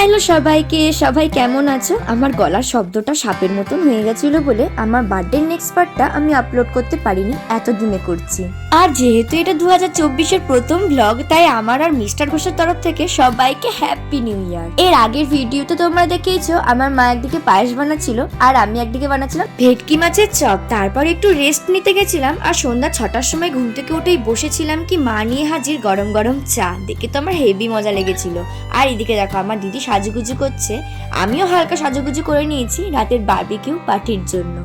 Hello সবাইকে, সবাই কেমন আছো? আমার গলার শব্দটা সাপের মতন হয়ে গেছিল বলে আমার বার্থডে নেক্সট পার্টটা আমি আপলোড করতে পারিনি, এতদিনে করছি। আর যেহেতু এটা দু হাজার চব্বিশের প্রথম ব্লগ তাই আমার আর মিস্টার ঘোষের তরফ থেকে সবাইকে হ্যাপি নিউ ইয়ার এর আগের ভিডিওতে তোমরা দেখেইছো, আমার মা একদিকে পায়েস বানাচ্ছিল আর আমি একদিকে বানাচ্ছিলাম ভেটকি মাছের চপ। তারপর একটু রেস্ট নিতে গেছিলাম আর সন্ধ্যা ছটার সময় ঘুম থেকে উঠেই বসেছিলাম কি মা নিয়ে হাজির গরম গরম চা। দেখে তো আমার হেভি মজা লেগেছিল। আর এদিকে দেখো, আমার দিদি সাজুগুজু করছে। আমিও হালকা সাজুগুজু করে নিয়েছি রাতের বার্বিকিউ পার্টির জন্য।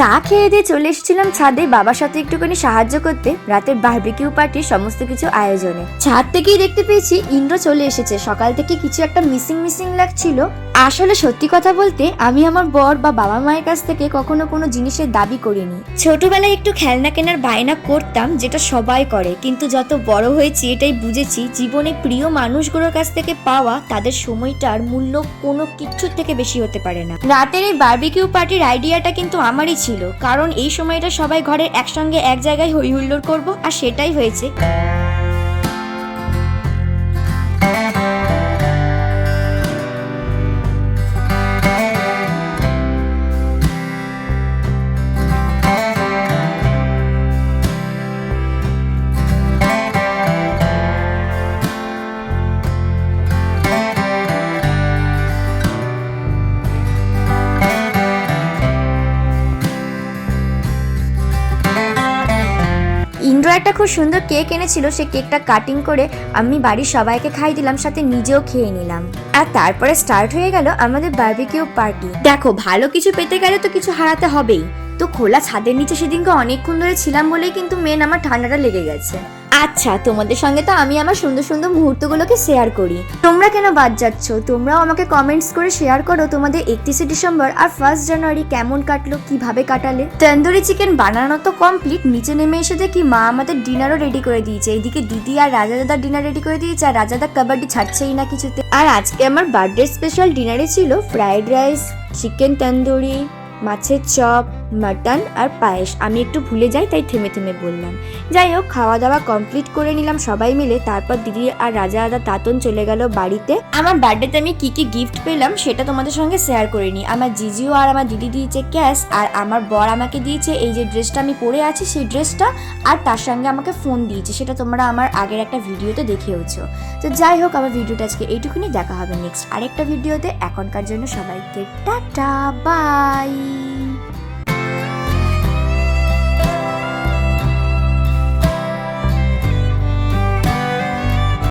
চা খেয়ে দিয়ে চলে এসেছিলাম ছাদে বাবার সাথে একটুখানি সাহায্য করতে, রাতের বারবিকিউ পার্টির সমস্ত কিছু আয়োজনে। ছাদ থেকেই দেখতে পেয়েছি, ইন্দ্র চলে এসেছে। সকাল থেকে কিছু একটা মিসিং মিসিং লাগছিল। আসলে সত্যি কথা বলতে আমি আমার বর বা বাবা মায়ের কাছ থেকে কখনো কোনো জিনিসের দাবি করিনি। ছোটবেলায় একটু খেলনা কেনার বায়না করতাম যেটা সবাই করে। কিন্তু যত বড় হয়েছি এটাই বুঝেছি জীবনে প্রিয় মানুষগুলোর কাছ থেকে পাওয়া তাদের সময়টার মূল্য কোনো কিছুর থেকে বেশি হতে পারে না। রাতের এই বার্বিকিউ পার্টির আইডিয়াটা কিন্তু আমারই ছিল। কারণ এই সময়টা সবাই ঘরের একসঙ্গে এক জায়গায় হই হুল্লোড় করব আর সেটাই হয়েছে। ইন্দ্র একটা খুব সুন্দর কেক এনেছিল সে কেকটা কাটিং করে আমি বাড়ির সবাইকে খাই দিলাম, সাথে নিজেও খেয়ে নিলাম। আর তারপরে স্টার্ট হয়ে গেল আমাদের বার্বিকিউ পার্টি দেখো, ভালো কিছু পেতে গেলে তো কিছু হারাতে হবেই। তো খোলা ছাদের নিচে সেদিনকে অনেকক্ষণ ধরে ছিলাম বলেই কিন্তু মেন আমার ঠান্ডাটা লেগে গেছে। আচ্ছা তোমাদের সঙ্গে তো আমি আমার সুন্দর সুন্দর মুহূর্তগুলোকে শেয়ার করি। তোমরা কেন বাদ যাচ্ছ? তোমরাও আমাকে কমেন্টস করে শেয়ার করো তোমাদের একত্রিশে ডিসেম্বর আর ফার্স্ট জানুয়ারি কেমন কাটলো, কীভাবে কাটালে? তন্দুরি চিকেন বানানো তো কমপ্লিট নিচে নেমে এসে দেখি মা আমাদের ডিনারও রেডি করে দিয়েছে। এদিকে দিদি আর রাজা দাদার ডিনার রেডি করে দিয়েছে আর রাজা দা কাবাডি ছাড়ছেই না কিছুতে। আর আজকে আমার বার্থডে স্পেশাল ডিনারে ছিল ফ্রাইড রাইস চিকেন তন্দুরি, মাছের চপ মাটন আর পায়েস। আমি একটু ভুলে যাই, তাই থেমে থেমে বললাম। যাই হোক খাওয়া দাওয়া কমপ্লিট করে নিলাম সবাই মিলে। তারপর দিদি আর রাজা দাদা তাতন চলে গেল বাড়িতে। আমার বার্থডেতে আমি কি কি গিফট পেলাম সেটা তোমাদের সঙ্গে শেয়ার করে নিই। আমার জিজিও আর আমার দিদি দিয়েছে ক্যাশ আর আমার বর আমাকে দিয়েছে এই যে ড্রেসটা আমি পরে আছি, সেই ড্রেসটা আর তার সঙ্গে আমাকে ফোন দিয়েছে। সেটা তোমরা আমার আগের একটা ভিডিওতে দেখেওছো। তো যাই হোক, আমার ভিডিওটা আজকে এইটুকুনি। দেখা হবে নেক্সট আরেকটা ভিডিওতে এখনকার জন্য সবাইকে টাটা বাই